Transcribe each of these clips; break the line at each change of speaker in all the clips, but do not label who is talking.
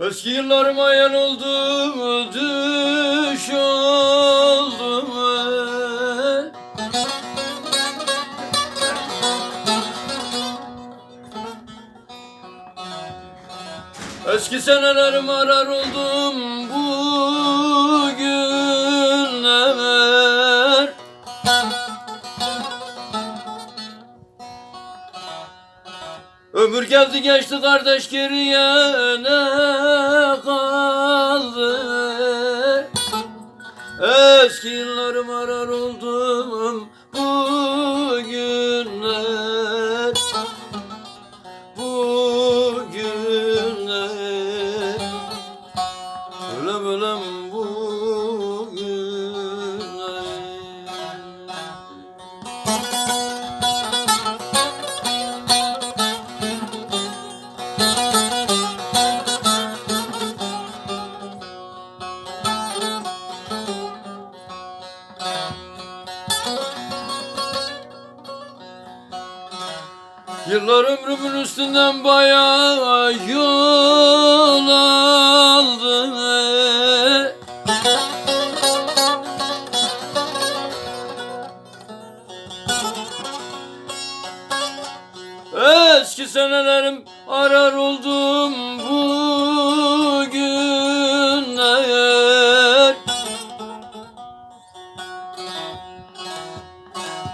Eski yıllarım hayal oldu, düş oldu. Eski senelerim arar oldum bugünler Ömür geldi geçti kardeş geriye ne yıllarım arar oldum bugünler Bugünler Ölem ölem bugünler Yıllar ömrümün üstünden bayağı yol aldı. Eski senelerim arar oldum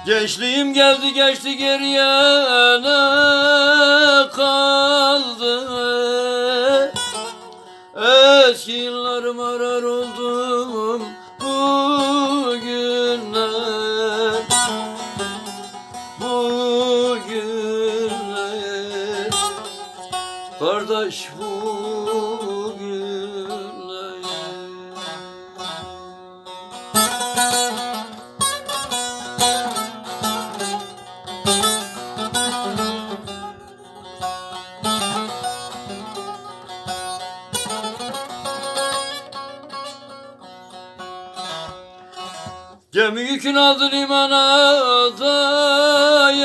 Gençliğim geldi geçti geriye ne kaldı? Eski yıllarım arar oldum bugünler. Bugünler. Kardeş bugünler Gemi yükün aldı limana dayandı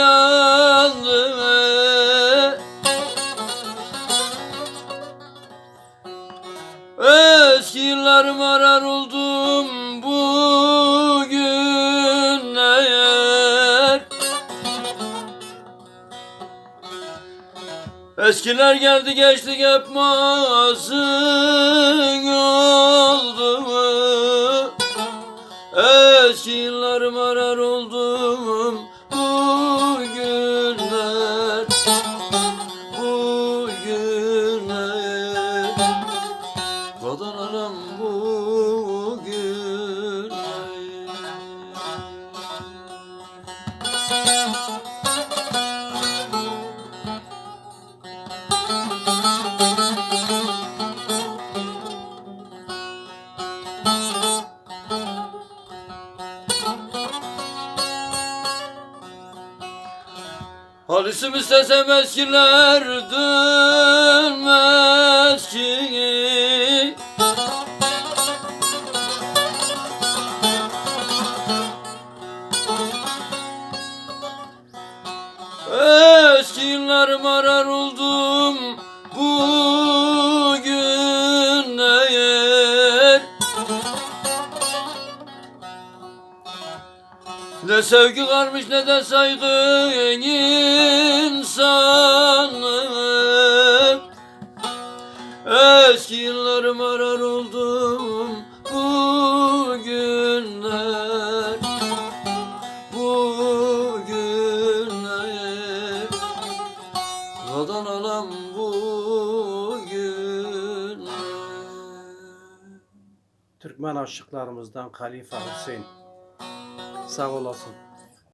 Eski yıllarım arar oldum bugünler Eskiler geldi geçti hep mazın oldu Eski yıllarım arar Halisim istesem eskiler dönmez ki. Eski yıllarım arar oldum bugünler Ne sevgi varmış ne de saygı insanlık Eski yıllarım arar oldum bugünler. Bugünler. Kadan alam bugünler.
Türkmen aşıklarımızdan Halife Hüseyin. ছাগল আছে